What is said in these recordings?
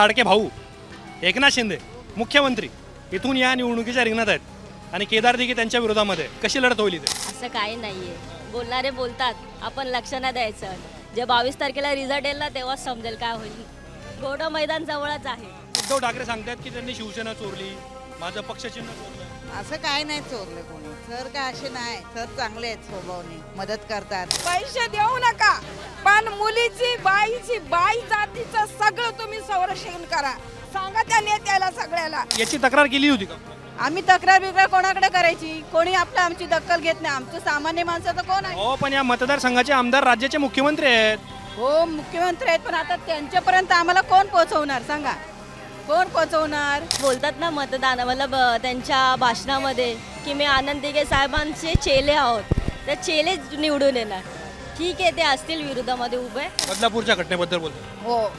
लाडके भाऊ एकनाथ शिंदे मुख्यमंत्री इथून या निवडणुकीच्या रिंगणात आहेत. आणि केदार दिघे त्यांच्या विरोधामध्ये कशी लढत होईल इथे? असं काही नाहीये. बोलणारे बोलतात आपण लक्ष नाही द्यायचं. जे बावीस तारखेला रिझल्ट येईल ना तेव्हाच समजेल काय होईल. गोडं मैदान जवळच आहे. उद्धव ठाकरे सांगतात की त्यांनी शिवसेना चोरली माझं पक्षचिन्ह चोरलं. असं काय नाही चोरले कोणी. सर काय असे नाही सर चांगले आहेत स्वभावने. मदत करतात. पैसे देऊ नका पण मुलीची बाईची बाई जातीचं सगळं तुम्ही संरक्षण करा. सांगा त्या नेत्याला सगळ्याला. याची तक्रार केली होती का? आम्ही तक्रार बिक्रार कोणाकडे करायची? कोणी आपलं आमची दखल घेत नाही. आमचं सामान्य माणसाचं कोण आहे? हो पण या मतदारसंघाचे आमदार राज्याचे मुख्यमंत्री आहेत. हो मुख्यमंत्री आहेत पण आता त्यांच्यापर्यंत आम्हाला कोण पोहोचवणार? सांगा. कोण पोहोचवणार बोलतात ना मतदान मतलब त्यांच्या भाषणामध्ये की मी आनंद दिघे साहेबांचे चेले आहोत. तर चेले निवडून येणार. ठीक आहे ते असतील विरोधामध्ये उभे. बदलापूरच्या घटनेबद्दल बोलतो. हो.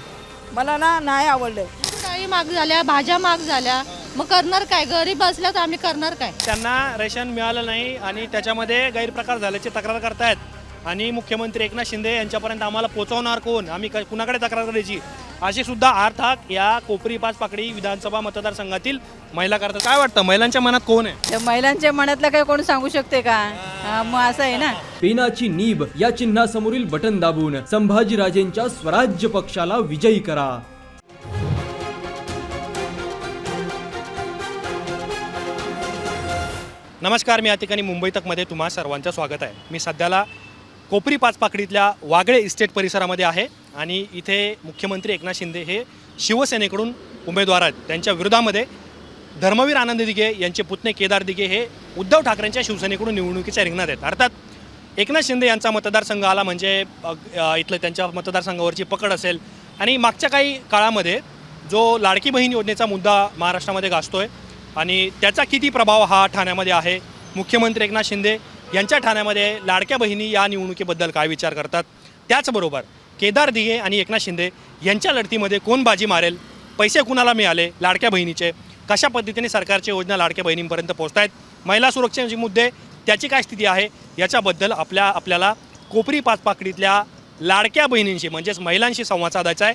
मला ना नाही आवडलं. काही महाग झाल्या भाज्या महाग झाल्या. मग करणार काय? गरीब असल्या तर आम्ही करणार काय? त्यांना रेशन मिळालं नाही आणि त्याच्यामध्ये गैरप्रकार झाल्याची तक्रार करतायत. आणि मुख्यमंत्री एकनाथ शिंदे यांच्यापर्यंत आम्हाला पोहोचवणार कोण? आम्ही क- कुणाकडे तक्रार करायची? अशी सुद्धा अर्थात या कोपरी पाच पाकडी विधानसभा मतदारसंघातील महिला करतात. काय वाटतं? महिलांच्या मनात कोण आहे? त्या महिलांच्या मनातलं काय कोण सांगू शकते का? हा, मग असं आहे ना. पेनाची नीब या चिन्हासमोरील बटन दाबून संभाजीराजेंच्या स्वराज्य पक्षाला विजयी करा. नमस्कार मी या ठिकाणी मुंबई तकमध्ये तुम्हा सर्वांचं स्वागत आहे. मी सध्याला कोपरी पाचपाकडीतल्या वागळे इस्टेट परिसरामध्ये आहे आणि इथे मुख्यमंत्री एकनाथ शिंदे हे शिवसेनेकडून उमेदवार आहेत. त्यांच्या विरोधामध्ये धर्मवीर आनंद दिघे यांचे पुतणे केदार दिघे हे उद्धव ठाकरेंच्या शिवसेनेकडून निवडणुकीच्या रिंगणात आहेत. अर्थात एकनाथ शिंदे यांचा मतदारसंघ आला म्हणजे इथलं त्यांच्या मतदारसंघावरची पकड असेल. आणि मागच्या काही काळामध्ये जो लाडकी बहीण योजनेचा मुद्दा महाराष्ट्रामध्ये गाजतोय आणि त्याचा किती प्रभाव हा ठाण्यामध्ये आहे मुख्यमंत्री एकनाथ शिंदे यांच्या ठाण्यामध्ये लाडक्या बहिणी या निवडणुकीबद्दल काय विचार करतात? त्याचबरोबर केदार दिघे आणि एकनाथ शिंदे यांच्या लढतीमध्ये कोण बाजी मारेल? पैसे कुणाला मिळाले लाडक्या बहिणीचे? कशा पद्धतीने सरकारच्या योजना लाडक्या बहिणींपर्यंत पोहोचत आहेत महिला सुरक्षेचे मुद्दे त्याची काय स्थिती आहे? याच्याबद्दल आपल्या आपल्याला कोपरी पाचपाकडीतल्या लाडक्या बहिणींशी म्हणजेच महिलांशी संवाद साधायचा आहे.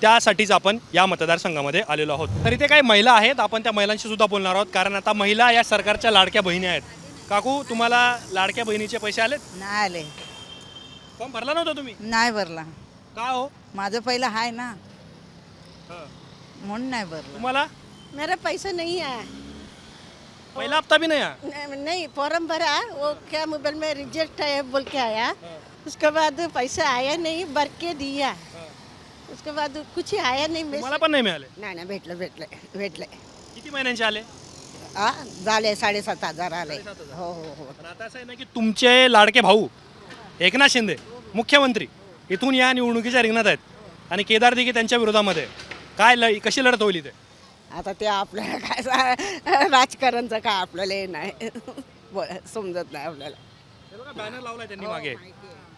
त्यासाठीच आपण या मतदारसंघामध्ये आलेलो आहोत. तर इथे काही महिला आहेत. आपण त्या महिलांशी सुद्धा बोलणार आहोत. कारण आता महिला या सरकारच्या लाडक्या बहिणी आहेत. काकू तुम्हाला लाडक्या बहिणीचे पैसे आलेत? नाही आले. फॉर्म भरला नव्हता तुम्ही? नाही भरला. का हो? माझं पहिलं हाय ना. हं. म्हणून नाही भरलं. तुम्हाला? मेरा पैसा नहीं आया. पहिला हप्ता भी नाही आहे. नहीं- नहीं फॉर्म भरा. वो क्या मोबाइल में रिजेक्ट है बोल के आया. उसके बाद पैसा आया नहीं भर के दिया. उसके बाद कुछ आया नहीं मैं तुम्हाला पण नाही मिळाले? नाही नाही भेटलं भेटलं भेटलं. किती महिन्यांचे आले? हा झाले साडेसात हजार आले. हो हो हो. पण आता असं आहे ना की तुमचे लाडके भाऊ एकनाथ शिंदे मुख्यमंत्री इथून या निवडणुकीच्या रिंगणात आहेत. आणि केदार दिघे त्यांच्या विरोधामध्ये. काय ल कशी लढत होईल इथे? आता ते आपल्याला काय सा- राजकारणचं काय आपल्याला हे नाही. बोल समजत नाही आपल्याला. बॅनर लावलाय त्यांनी मागे.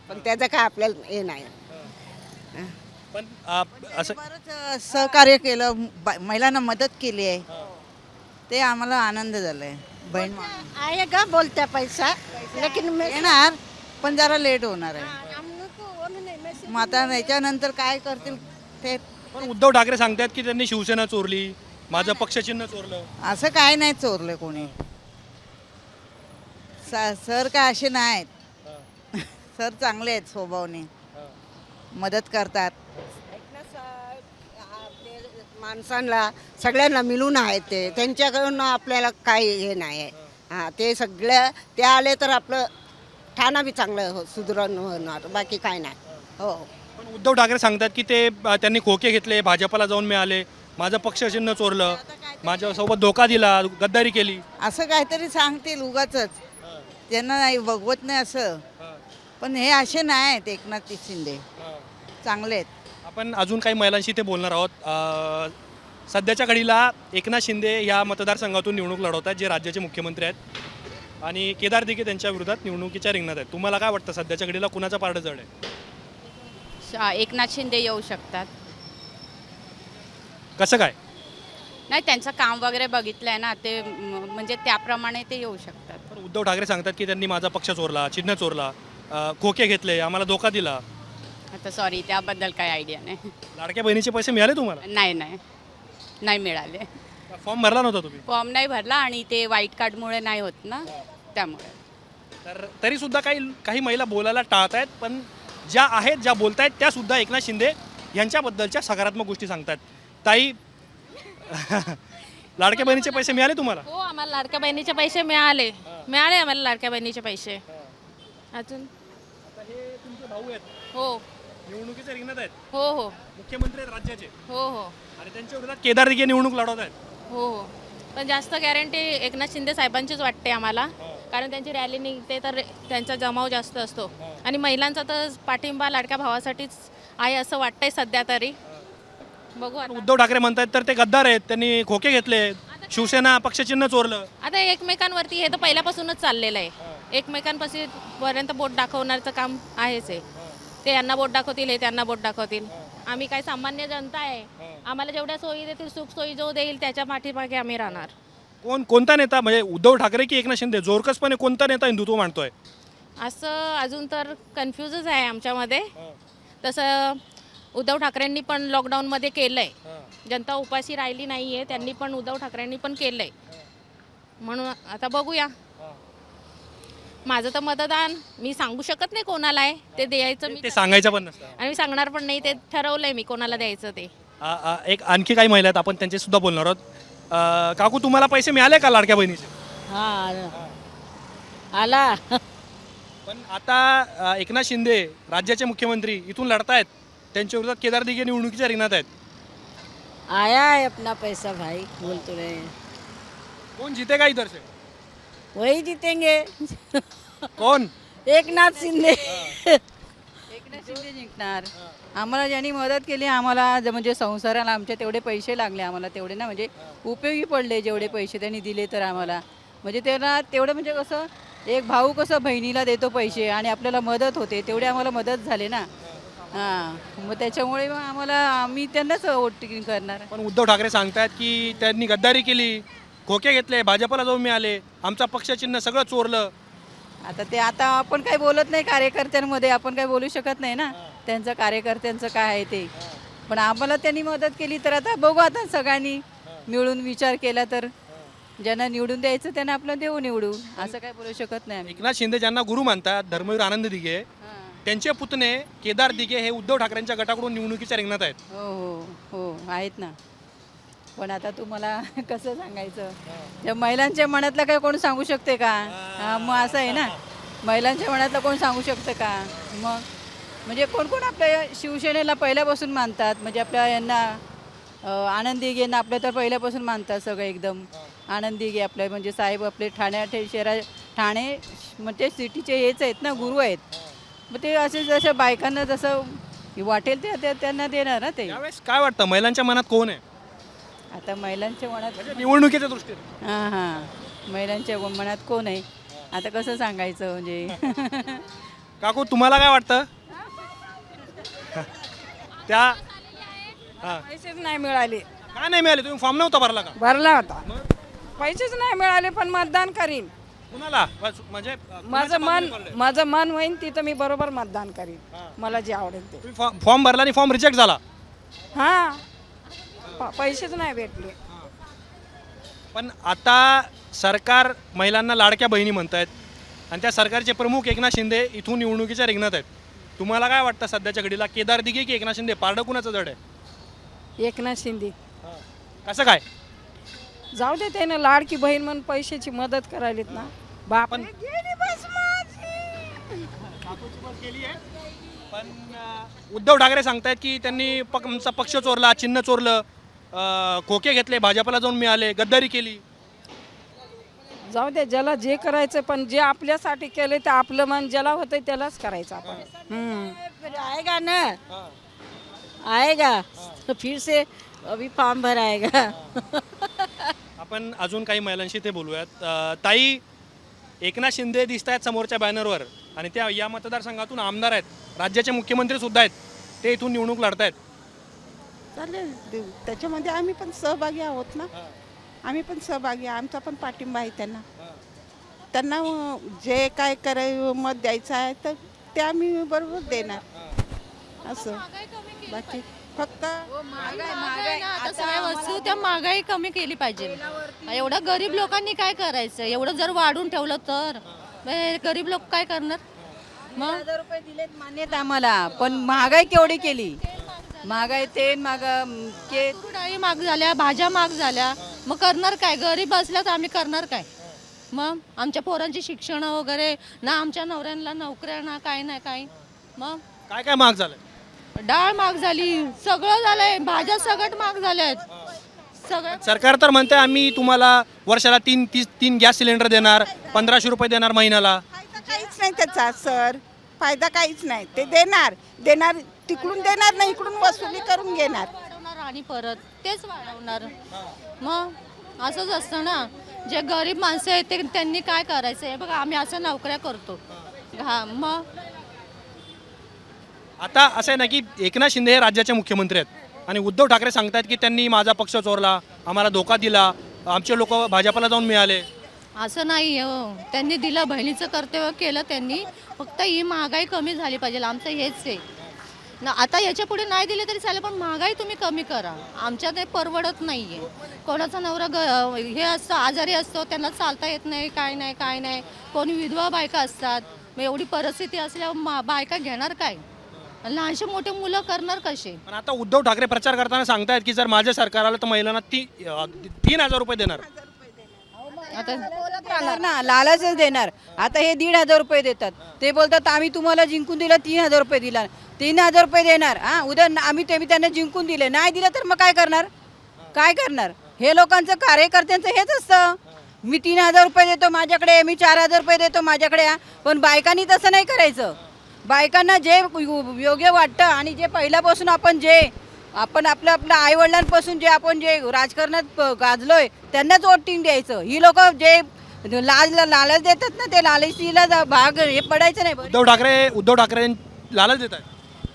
पण त्याचं काय आपल्याला हे नाही. पण आ, असं बरंच सहकार्य केलं बा- महिलांना मदत केली आहे. ते आम्हाला आनंद झालाय. बहीण म्हणून. आएगा बोलता पैसा. लेकिन मैं येणार पण जरा लेट होणार आहे. हम लोग को वो नहीं मैं मग आता याच्यानंतर काय करतील ते पण उद्धव ठाकरे सांगतात की त्यांनी शिवसेना चोरली माझं पक्षचिन्ह चोरलं. असं काय नाही चोरले कोणी. स- सर काय असे नाहीत. सर चांगले आहेत स्वभावने. मदत करतात. माणसांना सगळ्यांना मिळून आहेत ते. त्यांच्याकडून आपल्याला काही हे नाही. आहे हां ते सगळं ते आले तर आपलं ठाणा बी चांगलं हो सुधरण होणार बाकी काय नाही. हो. पण उद्धव ठाकरे सांगतात की ते अ, त्यांनी खोके घेतले भाजपला जाऊन मिळाले माझं पक्षचिन्ह चोरलं माझ्यासोबत धोका दिला गद्दारी केली. असं काहीतरी सांगतील उगाच त्यांना नाही बघवत नाही असं. पण हे असे नाही आहेत एकनाथ शिंदे. चांगले आहेत. आपण अजून काही महिलांशी ते बोलणार आहोत. सध्याच्या घडीला एकनाथ शिंदे या मतदारसंघातून निवडणूक लढवत आहेत जे राज्याचे मुख्यमंत्री आहेत. आणि केदार दिघे त्यांच्या विरोधात निवडणुकीच्या रिंगणात आहेत. तुम्हाला काय वाटतं सध्याच्या घडीला कुणाचा पारड जड आहे? एकनाथ शिंदे येऊ शकतात. कसं काय? नाही त्यांचं काम वगैरे बघितलंय ना ते म्हणजे त्याप्रमाणे ते येऊ शकतात. उद्धव ठाकरे सांगतात की त्यांनी माझा पक्ष चोरला चिन्ह चोरला. खोके घेतले आम्हाला धोका दिला. आता सॉरी त्याबद्दल काही आयडिया नाही. लाडक्या बहिणीचे पैसे मिळाले तुम्हाला? नाही नाही. नाही मिळाले. फॉर्म भरला नव्हता तुम्ही? फॉर्म नाही भरला आणि ते वाईट कार्डमुळे नाही होत ना त्यामुळे. तर तरी सुद्धा काही काही महिला बोलायला टाळत आहेत पण ज्या आहेत ज्या बोलत आहेत त्या सुद्धा एकनाथ शिंदे यांच्याबद्दलच्या सकारात्मक गोष्टी सांगतात ताई लाडक्या बहिणीचे पैसे मिळाले तुम्हाला? हो आम्हाला लाडक्या बहिणीचे पैसे मिळाले. मिळाले आम्हाला लाडक्या बहिणीचे पैसे. अजून? आता हे तुमचे भाऊ आहेत. हो. रिंगणात आहेत. हो हो. मुख्यमंत्री आहेत राज्याचे. हो हो. आणि त्यांच्या विरोधात केदार दिघे निवडणूक लढवत आहेत. हो हो. पण जास्त गॅरंटी एकनाथ शिंदे साहेबांचीच वाटते आम्हाला. कारण त्यांची रॅली निघते तर त्यांचा जमाव जास्त असतो. आणि महिलांचा तर पाठिंबा लाडक्या भावासाठीच आहे असं वाटतंय सध्या तरी. बघू आता. उद्धव ठाकरे म्हणतात तर ते गद्दार आहेत. त्यांनी खोके घेतले. शिवसेना पक्षचिन्ह चोरलं. आता एकमेकांवरती हे तर पहिल्यापासूनच चाललेलं आहे. एकमेकांपासून पर्यंत बोट दाखवण्याचं काम आहेच आहे. ते यांना बोट दाखवतील हे त्यांना बोट दाखवतील. आम्ही काय सामान्य जनता आहे. आम्हाला जेवढ्या सोयी देतील सुख सोयी जो देईल त्याच्या पाठीमागे आम्ही राहणार. कोण कोणता नेता म्हणजे उद्धव ठाकरे की एकनाथ शिंदे जोरकसपणे कोणता नेता हिंदुत्व मांडतोय असं अजून तर कन्फ्यूजच आहे आमच्यामध्ये. तसं उद्धव ठाकरेंनी पण लॉकडाऊनमध्ये केलं आहे जनता उपाशी राहिली नाही आहे त्यांनी पण उद्धव ठाकरेंनी पण केलं आहे म्हणून आता बघूया. माझं तर मतदान मी सांगू शकत नाही कोणाला आहे ते द्यायचं मी ते सांगायचं पण नसतं. आणि मी सांगणार पण नाही ते ठरवलंय मी कोणाला द्यायचं ते. आ- आ- एक आणखी काही महिला आहेत आपण त्यांचे सुद्धा बोलणार आहोत. काकू तुम्हाला पैसे मिळाले का लाडक्या बहिणीचे? हा आला. पण आता एकनाथ शिंदे राज्याचे मुख्यमंत्री इथून लढतायत. त्यांच्या विरोधात केदार दिघे निवडणुकीच्या रिंगणात आहेत. आया है अपना पैसा भाई बोल तो रहे हैं कोण जितेगा इधर से? वही जीतेंगे। कोण एकनाथ शिंदे। एकनाथ शिंदे जिंकणार. आम्हाला ज्यांनी मदत केली आम्हाला ज- म्हणजे संसाराला आमच्या तेवढे पैसे लागले आम्हाला तेवढे ना म्हणजे उपयोगी पडले जेवढे पैसे त्यांनी दिले तर आम्हाला. म्हणजे त्याला तेवढं म्हणजे कसं एक भाऊ कसं बहिणीला देतो पैसे आणि आपल्याला मदत होते तेवढे आम्हाला मदत झाले ना. हां मग त्याच्यामुळे मग आम्हाला आम्ही त्यांनाच वोटिंग करणार. पण उद्धव ठाकरे सांगतायत की त्यांनी गद्दारी केली. खोके घेतले भाजपला जाऊन मिळाले आमचा पक्षचिन्ह सगळं चोरलं. आता ते आता आपण काही बोलत नाही कार्यकर्त्यांमध्ये आपण काही बोलू शकत नाही ना. त्यांचं कार्यकर्त्यांचं काय आहे ते. पण आम्हाला त्यांनी मदत केली तर आता बघू आता सगळ्यांनी मिळून विचार केला तर. ज्यांना निवडून द्यायचं त्यांना आपलं देऊ निवडून असं काय बोलू शकत नाही आम्ही. एकनाथ शिंदे ज्यांना गुरु मानतात धर्मवीर आनंद दिघे हां. त्यांचे पुतणे केदार दिघे हे उद्धव ठाकरेंच्या गटाकडून निवडणुकीच्या रिंगणात आहेत. हो हो हो आहेत ना. पण आता तुम्हाला कसं सांगायचं? त्या महिलांच्या मनातलं काय कोण सांगू शकते का? हा, मग असं आहे ना. महिलांच्या मनातलं कोण सांगू शकतं का? मग म्हणजे कोण कोण आपल्या शिवसेनेला पहिल्यापासून मानतात? म्हणजे आपल्या यांना आनंदी गेना आपल्या तर पहिल्यापासून मानतात सगळं एकदम. आनंदी गे आपले म्हणजे साहेब आपले ठाण्या शहरा ठाणे म्हणजे सिटीचे हेच आहेत ना गुरु आहेत. मग ते असे जसं बायकांना जसं वाटेल ते ते त्यांना देणार ना ते. काय वाटतं? महिलांच्या मनात कोण आहे? आता महिलांच्या मनात म्हणजे निवडणुकीच्या दृष्टीने. हां हां. महिलांच्या मनात कोण आहे? आता कसं सांगायचं म्हणजे? काकू तुम्हाला काय वाटतं? त्या हा. पैसेच नाही मिळाले. काय नाही मिळाले? तुम्ही फॉर्म नव्हता भरला का? भरला होता. पैसेच नाही मिळाले पण मतदान करीन. कुणाला? म्हणजे माझं मन? माझं मन होईन तिथं मी बरोबर मतदान करीन. मला जे आवडेल ते. फॉर्म भरला आणि फॉर्म रिजेक्ट झाला. हां. प- पैसेच नाही भेटले. पण आता सरकार महिलांना लाडक्या बहिणी म्हणत आहेत आणि त्या सरकारचे प्रमुख एकनाथ शिंदे इथून निवडणुकीच्या रिंगणात आहेत. तुम्हाला काय वाटतं सध्याच्या घडीला? केदार दिघे की एकनाथ शिंदे? पारडं कुणाचं जड आहे? एकनाथ शिंदे. कसं काय? जाऊ दे त्यानं लाडकी बहीण म्हणून पैशाची मदत करायलीत ना. बाप. पण अं, उद्धव ठाकरे सांगतायत की त्यांनी पक आमचा पक्ष चोरला चिन्ह चोरलं. अं, खोके घेतले भाजपला जाऊन मिळाले गद्दारी केली. जाऊ दे ज्याला जे करायचं पण जे आपल्यासाठी केलं ते आपलं मन ज्याला होतंय त्यालाच करायचं आपण. हम्म. फिर आएगा ना? आएगा तो फिर से अभी फॉर्म भराएगा आपण अजून काही महिलांशी ते बोलूयात. अं, ताई एकनाथ शिंदे दिसत आहेत समोरच्या बॅनरवर. आणि त्या या मतदारसंघातून आमदार आहेत. राज्याचे मुख्यमंत्री सुद्धा आहेत. ते इथून निवडणूक लढतायत. चालेल. देऊ. त्याच्यामध्ये आम्ही पण सहभागी आहोत ना? आम्ही पण सहभागी आहे. आमचा पण पाठिंबा आहे त्यांना. त्यांना जे काय कराय मत द्यायचं आहे तर ते आम्ही बरोबर देणार. असं. बाकी फक्त सगळ्या वस्तू त्या महागाई. कमी केली पाहिजे. एवढं गरीब लोकांनी काय करायचं? एवढं जर वाढून ठेवलं तर? हे गरीब लोक काय करणार? मग हजार रुपये दिलेत मान्यत आम्हाला. पण महागाई केवढी केली? महागाई तेल माग के डाळी महाग झाल्या भाज्या महाग झाल्या. मग करणार काय? गरीब असल्या तर आम्ही करणार काय? मग आमच्या पोरांची शिक्षण वगैरे ना आमच्या नवऱ्यांना नोकऱ्या ना काय नाही काय मग काय काय महाग झालं डाळ महाग झाली सगळं झालंय. भाज्या सगळं महाग झाल्यात. सगळं सरकार तर म्हणते आम्ही तुम्हाला वर्षाला तीन तीस तीन गॅस सिलेंडर देणार पंधराशे रुपये देणार महिन्याला. फायदा काहीच नाही त्याचा सर. फायदा काहीच नाही. ते देणार. देणार तिकडून देणार नाही इकडून वसुली करून घेणार. वाढवणार आणि परत तेच वाढवणार. मग असंच असतं ना. जे गरीब माणसं आहेत ते त्यांनी काय करायचं? आहे बघा आम्ही असं नोकऱ्या करतो. हा मग? आता असं आहे ना की एकनाथ शिंदे हे राज्याचे मुख्यमंत्री आहेत. आणि उद्धव ठाकरे सांगतायत की त्यांनी माझा पक्ष चोरला आम्हाला धोका दिला आमचे लोक भाजपला जाऊन मिळाले. असं नाही हो. त्यांनी दिलं बहिणीचं कर्तव्य केलं त्यांनी. फक्त ही महागाई कमी झाली पाहिजे. आमचं हेच आहे. ना आता याच्यापुढे नाही दिले तरी चालेल पण महागाई तुम्ही कमी करा. आमच्या ते परवडत नाही आहे कोणाचा नवरा ग हे असतं आजारी असतो त्यांना चालता येत नाही काय नाही काय नाही. कोणी विधवा बायका असतात मग एवढी परिस्थिती असल्यावर मा बायका घेणार काय? लहानशे मोठे मुलं करणार कसे? पण आता उद्धव ठाकरे प्रचार करताना सांगतायत की जर माझे सरकार आलं तर महिलांना ती अं, तीन हजार रुपये देणार. आता राहणार ना लालाचच देणार. आता हे दीड हजार रुपये देतात. ते बोलतात आम्ही तुम्हाला जिंकून दिलं तीन हजार रुपये दिला. तीन हजार रुपये देणार. हा उद्या आम्ही ते त्यांना जिंकून दिले. नाही दिलं तर मग काय करणार? काय करणार? हे लोकांचं कार्यकर्त्यांचं हेच असतं. मी तीन हजार रुपये देतो माझ्याकडे मी चार हजार रुपये देतो माझ्याकडे पण बायकांनी तसं नाही करायचं. बायकांना जे योग्य वाटतं आणि जे पहिल्यापासून आपण जे आपण आपल्या आपल्या आईवडिलांपासून जे आपण जे राजकारणात प- गाजलोय त्यांनाच वोटिंग द्यायचं. ही लोक जे लाज लालच देतात ना ते लालचीला जा- भाग हे पडायचं नाही. उद्धव ठाकरे उद्धव ठाकरे लालच देतात.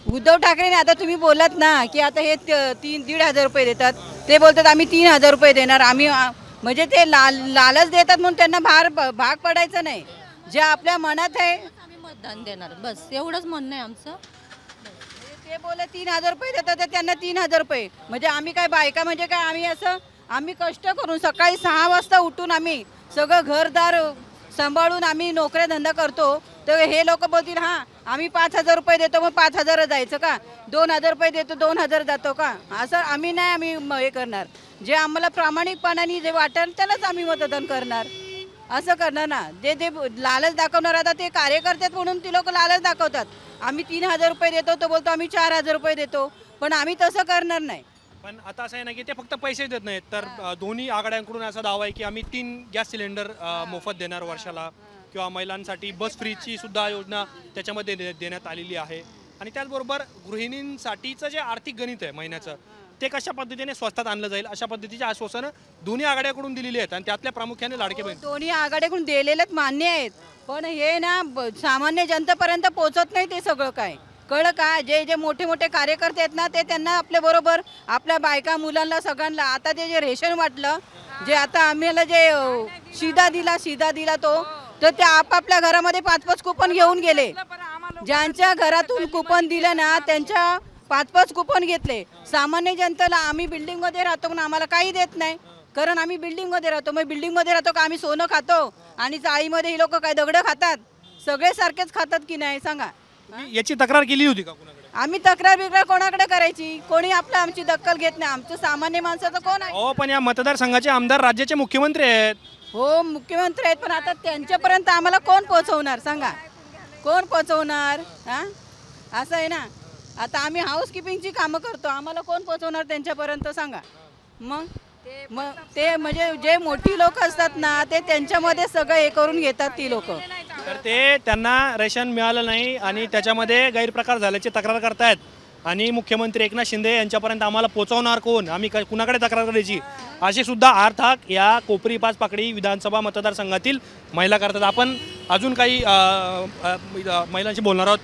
उद्धव ठाकरेने आता तुम्ही बोललात ना की आता हे तीन दीड हजार रुपये देतात. ते बोलतात आम्ही तीन हजार रुपये देणार. आम्ही म्हणजे ते लाल लालच देतात म्हणून त्यांना भार भाग पडायचं नाही. जे आपल्या मनात आहे. आम्ही मतदान देणार. बस एवढंच म्हणणं आहे आमचं. ते बोलले तीन हजार रुपये देतात तर त्यांना तीन हजार रुपये. म्हणजे आम्ही काय बायका म्हणजे काय आम्ही असं आम्ही कष्ट करून सकाळी सहा वाजता उठून आम्ही सगळं घरदार सांभाळून आम्ही नोकऱ्या धंदा करतो तर हे लोक बोलतील हां आम्ही पाच हजार रुपये देतो मग पाच हजार जायचं का? दोन हजार रुपये देतो दोन हजार जातो का? असं आम्ही नाही आम्ही म- हे करणार. जे आम्हाला प्रामाणिकपणाने जे वाटेल त्यालाच आम्ही मतदान करणार. असं करणार ना. जे जे लालच दाखवणार आता ते कार्यकर्ते म्हणून ती लोक लालच दाखवतात. आम्ही तीन हजार रुपये देतो तो बोलतो आम्ही चार हजार रुपये देतो. पण आम्ही तसं करणार नाही. पण आता असं आहे ना की ते फक्त पैसे देत नाहीत. तर अं, दोन्ही आघाड्यांकडून असा दावा आहे की आम्ही तीन गॅस सिलेंडर अं, मोफत देणार वर्षाला. किंवा महिलांसाठी बस फ्रीची सुद्धा योजना त्याच्यामध्ये दे- देण्यात आलेली आहे. आणि त्याचबरोबर गृहिणींसाठीचं जे आर्थिक गणित आहे महिन्याचं ते कशा पद्धतीने स्वस्तात आणलं जाईल? अशा पद्धतीची आश्वासनं दोन्ही आघाड्याकडून दिलेली आहेत आणि त्यातल्या प्रामुख्याने लाडके बहीण. दोन्ही आघाडीकडून दिलेलेच मान्य आहेत. पण हे ना ब- सामान्य जनतेपर्यंत पोहोचत नाही ते सगळं काय कळलं का? जे जे मोठे मोठे कार्यकर्ते आहेत ना ते त्यांना आपल्या बरोबर आपल्या बायका मुलांना सगळ्यांना आता ते जे रेशन वाटलं जे आता आम्हाला जे शिदा दिला शिदा दिला तो तर ते आपापल्या घरामध्ये पाच पाच कुपन घेऊन गेले. ज्यांच्या घरातून कुपन दिलं ना त्यांच्या पाच पाच कुपन घेतले. सामान्य जनतेला आम्ही बिल्डिंगमध्ये राहतो पण आम्हाला काही देत नाही. कारण आम्ही बिल्डिंगमध्ये राहतो. मग बिल्डिंगमध्ये राहतो का? आम्ही सोनं खातो. आणि चाळीमध्ये ही लोक काय दगडं खातात? सगळे सारखेच खातात की नाही? सांगा. तुम्ही याची तक्रार केली होती का कुणाकडे? आम्ही तक्रार बिक्रार कोणाकडे करायची? कोणी आपलं आमची दखल घेत नाही. आमचं सामान्य माणसाचं कोण आहे? हो पण या मतदारसंघाचे आमदार राज्याचे मुख्यमंत्री आहेत. हो मुख्यमंत्री आहेत पण आता त्यांच्यापर्यंत आम्हाला कोण पोहोचवणार? सांगा. कोण पोहोचवणार? हा? असं आहे ना? आता आम्ही हाऊसकीपिंगची कामं करतो. आम्हाला कोण पोहोचवणार त्यांच्यापर्यंत? सांगा. मग? मग ते म्हणजे जे मोठी लोक असतात ना ते त्यांच्यामध्ये सगळं हे करून घेतात ती लोक. तर ते त्यांना रेशन मिळालं नाही आणि त्याच्यामध्ये गैरप्रकार झाल्याची तक्रार करतायत. आणि मुख्यमंत्री एकनाथ शिंदे यांच्यापर्यंत आम्हाला पोहोचवणार कोण? आम्ही काय कुणाकडे तक्रार करायची? अशी सुद्धा अर्थात या कोपरी पाच पाकडी विधानसभा मतदारसंघातील महिला करतात. आपण अजून काही अ, अ, अ, महिलांशी बोलणार आहोत.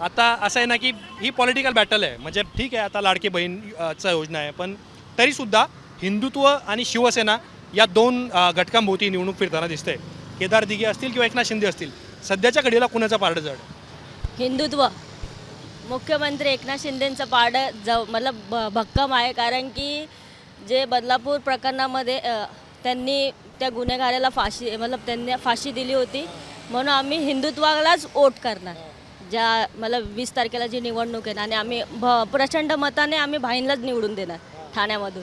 आता असं आहे ना की ही पॉलिटिकल बॅटल आहे. म्हणजे ठीक आहे आता लाडकी बहीण अ, चं योजना आहे पण तरीसुद्धा हिंदुत्व आणि शिवसेना या दोन अ, घटकांभोवती निवडणूक फिरताना दिसते केदार दिघे असतील किंवा एकनाथ शिंदे असतील सध्याच्या घडीला कुणाचं पारड जड? हिंदुत्व. मुख्यमंत्री एकनाथ शिंदेंचं पाड जव मतलब भ- भक्कम आहे. कारण की जे बदलापूर प्रकरणामध्ये अ, त्यांनी त्या गुन्हेगाराला फाशी मतलब त्यांनी फाशी दिली होती. म्हणून आम्ही हिंदुत्वालाच वोट करणार. ज्या मला वीस तारखेला जी निवडणूक आहे ना आणि आम्ही भ प्रचंड मताने आम्ही भाईंलाच निवडून देणार ठाण्यामधून.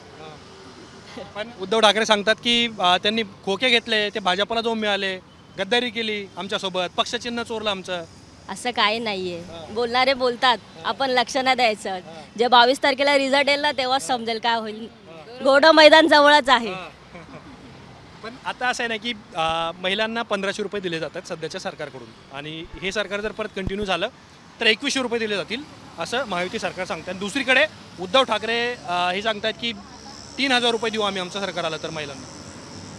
पण उद्धव ठाकरे सांगतात की अं, त्यांनी खोके घेतले ते भाजपला जाऊन मिळाले गद्दारी केली आमच्यासोबत पक्षचिन्ह चोरलं आमचं. असं काही नाही आहे बोलणारे बोलतात आपण लक्ष नाही द्यायचं. जे बावीस तारखेला रिझल्ट येईल ना तेव्हाच समजेल काय होईल. घोडं मैदान जवळच आहे. पण आता असं आहे ना की अं, महिलांना पंधराशे रुपये दिले जातात सध्याच्या सरकारकडून. आणि हे सरकार जर परत कंटिन्यू झालं तर एकवीसशे रुपये दिले जातील असं महायुती सरकार सांगतं आणि दुसरीकडे उद्धव ठाकरे अं, हे सांगतात की तीन हजार रुपये देऊ आम्ही आमचं सरकार आलं तर महिलांना.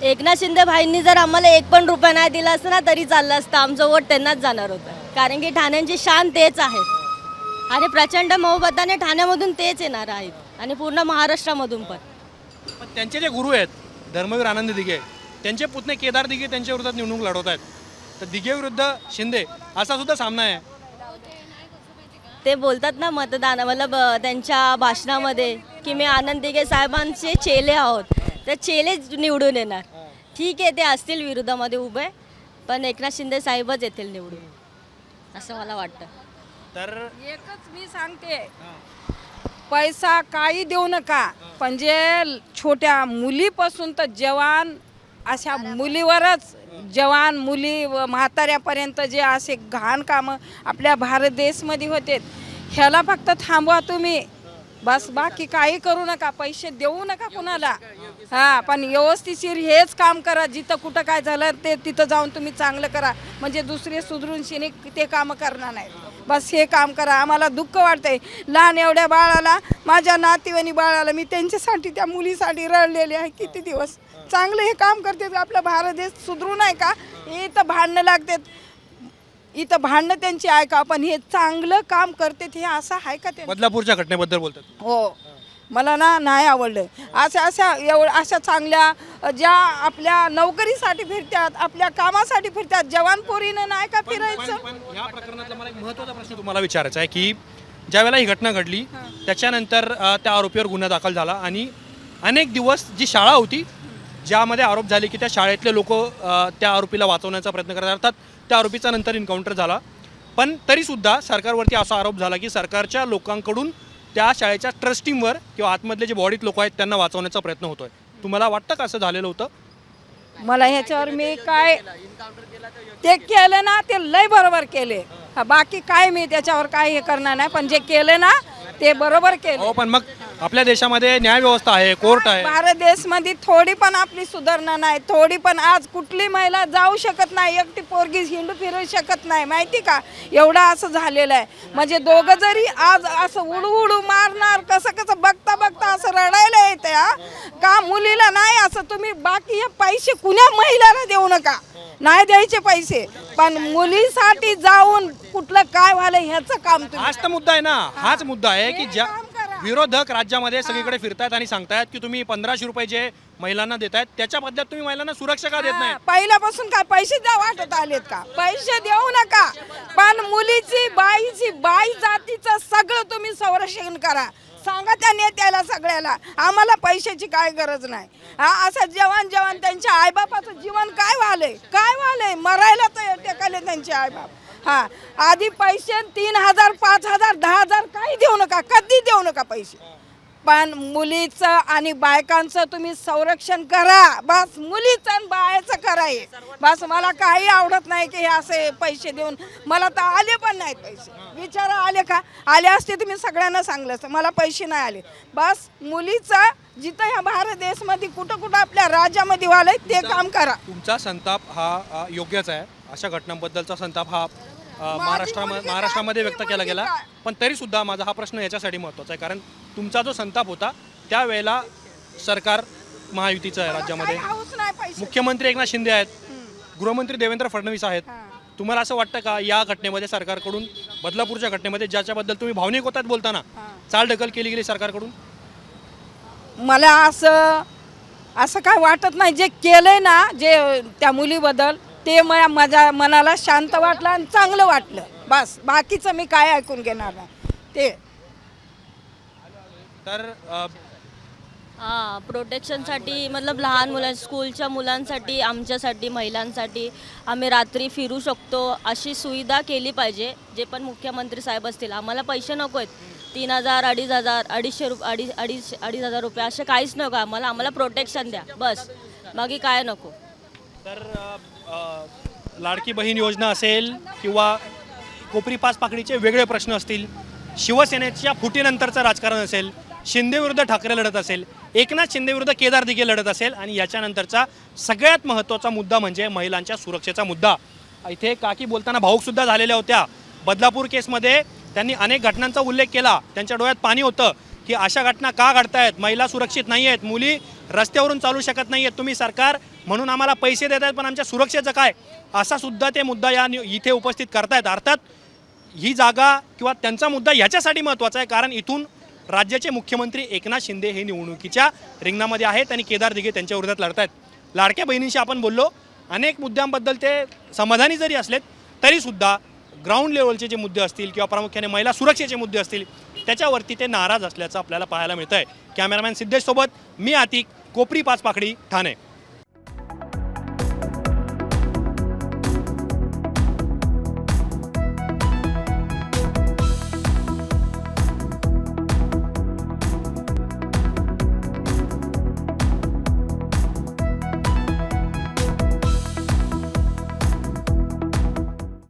एकनाथ शिंदे भाईंनी जर आम्हाला एक पण रुपया नाही दिला असतं ना तरी चाललं असतं. आमचं वोट त्यांनाच जाणार होतं. कारण की ठाण्यांची शान तेच आहेत आणि प्रचंड मोहबताने ठाण्यामधून तेच येणार आहेत. आणि पूर्ण महाराष्ट्रामधून पण. पण त्यांचे जे गुरु आहेत धर्मवीर आनंद दिघे त्यांचे पुतणे केदार दिघे त्यांच्या विरोधात निवडणूक लढवत आहेत. तर दिघे विरुद्ध शिंदे असा सुद्धा सामना आहे. ते बोलतात ना मतदान मतलब अ, त्यांच्या भाषणामध्ये. की मी आनंद दिघे साहेबांचे चेले आहोत. तर चेले निवडून येणार. ठीक आहे ते असतील विरोधामध्ये उभे पण एकनाथ शिंदे साहेबच येतील निवडून. असं मला वाटतं. तर एकच मी सांगते. पैसा काही देऊ नका पण जे छोट्या मुलीपासून तर जवान अशा मुलीवरच जवान मुली व म्हाताऱ्यापर्यंत जे असे घाण कामं आपल्या भारत देशमध्ये होते ह्याला फक्त थांबवा तुम्ही. बस बाकी काही करू नका पैसे देऊ नका कुणाला. हा पण व्यवस्थिशीर हेच काम करा जिथं कुठं काय झालं ते तिथं जाऊन तुम्ही चांगलं करा. म्हणजे दुसरे सुधरून शिने ते कामं करणार नाही बस हे काम करा. आम्हाला दुःख वाटतंय. लहान एवढ्या बाळाला माझ्या नातीवणी बाळाला मी त्यांच्यासाठी त्या मुलीसाठी रडलेली आहे किती दिवस. चांगलं हे काम करते आपला भारत देश सुधरू नाही का? इथं भांडणं लागतात. इथं भांडणं त्यांची ऐका पण हे चांगलं काम करते हे असं आहे का ते बदलापूरच्या घटनेबद्दल बोलतात. हो. मला ना नाही आवडलं. अशा अशा एवढ अशा चांगल्या ज्या आपल्या नोकरीसाठी फिरतात आपल्या कामासाठी फिरतात जवान पोरीनं नाही का फिरायचं? पण या प्रकरणातला मला एक महत्त्वाचा प्रश्न तुम्हाला विचारायचा आहे की ज्या वेळेला ही घटना घडली त्याच्यानंतर अ, त्या आरोपीवर गुन्हा दाखल झाला आणि अनेक दिवस जी शाळा होती ज्यामध्ये आरोप झाले की त्या शाळेतले लोक त्या आरोपीला वाचवण्याचा प्रयत्न करतात अर्थात त्या आरोपीचा नंतर इन्काउंटर झाला. पण तरीसुद्धा सरकारवरती असा आरोप झाला की सरकारच्या लोकांकडून त्या शाळेच्या ट्रस्ट टीमवर किंवा आतमधले जे बॉडीत लोक आहेत त्यांना वाचवण्याचा प्रयत्न होतोय. तुम्हाला वाटतं का असं झालेलं होतं? मला ह्याच्यावर मी काय ते केलं ना ते लय बरोबर केले. हा, बाकी काय मी त्याच्यावर काय हे करणार नाही पण जे केलं ना ते बरोबर केलं. हो पण मग आपल्या देशामध्ये न्याय व्यवस्था आहे कोर्ट आहे. भारत देशमध्ये थोडी पण आपली सुधारणा नाही थोडी पण आज कुठली महिला जाऊ शकत नाही एकटी पोरगी हिंडू फिरू शकत नाही माहिती का? एवढं असं झालेलं आहे. म्हणजे दोघं जरी आज असं उडू उडू मारणार कसं कसं बघता बघता असं रडायला येते का मुलीला नाही असं तुम्ही बाकी हे पैसे कुण्या महिलाला देऊ नका? नाही द्यायचे पैसे पण मुलीसाठी जाऊन कुठलं काय व्हायलं ह्याचं काम हाच तर मुद्दा आहे ना हाच मुद्दा आहे की ज्या. विरोधक राज्यामध्ये सगळीकडे फिरतायत आणि सांगतायत की तुम्ही पंधराशे रुपये जे महिलांना देतायत त्याच्या बदल्यात तुम्ही महिलांना सुरक्षा का देत नाही हा, पहिल्यापासून काय पैसे द्या वाटत आलेत का? पैसे देऊ नका. पण मुलीची बाईची बाई जातीचं सगळं तुम्ही संरक्षण करा. सांगा त्या नेत्याला सगळ्याला आम्हाला पैशाची काय गरज नाही. हा असं जवान जवान त्यांच्या आईबापाचं जीवन काय व्हालंय काय व्हालंय मरायला तर टेकाले त्यांचे आईबाप. हा आधी पैसे तीन हजार पाच हजार दहा हजार काही देऊ नका कधी देऊ नका पैसे. पण मुलीचं आणि बायकांचं तुम्ही संरक्षण करा. बस मुलीचं आणि बायाचं करा हे. बस मला काही आवडत नाही की हे असे पैसे देऊन. मला तर आले पण नाहीत पैसे. विचारा आले का? आले असते तुम्ही सगळ्यांना सांगलं असतं. मला पैसे नाही आले. बस मुलीचं जिथं ह्या भारत देशमध्ये कुठं कुठं आपल्या राज्यामध्ये व्हालंय ते काम करा. तुमचा संताप हा योग्यच आहे. अशा घटनांबद्दलचा संताप हा महाराष्ट्रामध्ये महाराष्ट्रामध्ये? व्यक्त केला गेला? पण तरीसुद्धा माझा हा प्रश्न याच्यासाठी महत्त्वाचा आहे. कारण तुमचा जो संताप होता त्यावेळेला सरकार महायुतीचं आहे राज्यामध्ये. मुख्यमंत्री एकनाथ शिंदे आहेत. गृहमंत्री देवेंद्र फडणवीस आहेत. तुम्हाला असं वाटतं का या घटनेमध्ये सरकारकडून बदलापूरच्या घटनेमध्ये ज्याच्याबद्दल तुम्ही भावनिक होतात बोलताना चालढकल केली गेली सरकारकडून? मला असं असं काय वाटत नाही. जे केलंय ना जे त्या मुलीबद्दल ते मला माझ्या मनाला शांत वाटलं आणि चांगलं वाटलं. बस बाकीचं मी काय ऐकून घेणार नाही. ते. तर अ, हां प्रोटेक्शनसाठी मतलब लहान मुलां स्कूलच्या मुलांसाठी आमच्यासाठी महिलांसाठी आम्ही रात्री फिरू शकतो अशी सुविधा केली पाहिजे जे पण मुख्यमंत्री साहेब असतील. आम्हाला पैसे नको आहेत. तीन हजार अडीच हजार अडीचशे रुप अडीच अडीच अडीच हजार रुपये असे काहीच नको आम्हाला. आम्हाला प्रोटेक्शन द्या. बस. बाकी काय नको. तर लाडकी बहीण योजना असेल किंवा कोपरी पाच पाकडीचे वेगळे प्रश्न असतील शिवसेनेच्या फुटीनंतरचं राजकारण असेल शिंदेविरुद्ध ठाकरे लढत असेल एकनाथ शिंदेविरुद्ध केदार दिघे लढत असेल आणि याच्यानंतरचा सगळ्यात महत्त्वाचा मुद्दा म्हणजे महिलांच्या सुरक्षेचा मुद्दा. इथे काकी बोलताना भाऊकसुद्धा झालेल्या होत्या. बदलापूर केसमध्ये त्यांनी अनेक घटनांचा उल्लेख केला. त्यांच्या डोळ्यात पाणी होतं की अशा घटना का घडतायत? महिला सुरक्षित नाही आहेत मुली रस्त्यावरून चालू शकत नाही आहेत तुम्ही सरकार म्हणून आम्हाला पैसे देत आहेत पण आमच्या सुरक्षेचं काय? असा सुद्धा ते मुद्दा या नि- इथे उपस्थित करतायत. अर्थात ही जागा किंवा त्यांचा मुद्दा ह्याच्यासाठी महत्त्वाचा आहे कारण इथून राज्याचे मुख्यमंत्री एकनाथ शिंदे हे निवडणुकीच्या रिंगणामध्ये आहेत आणि केदार दिघे त्यांच्या विरोधात लढत आहेत लाडक्या बहिणींशी आपण बोललो. अनेक मुद्द्यांबद्दल ते समाधानी जरी असलेत तरीसुद्धा ग्राउंड लेवलचे जे मुद्दे असतील किंवा प्रामुख्याने महिला सुरक्षेचे मुद्दे असतील त्याच्यावरती ते नाराज असल्याचं आपल्याला पाहायला मिळतं आहे कॅमेरामॅन सिद्धेशसोबत मी आतिक कोपरी पाच पाकडी ठाणे.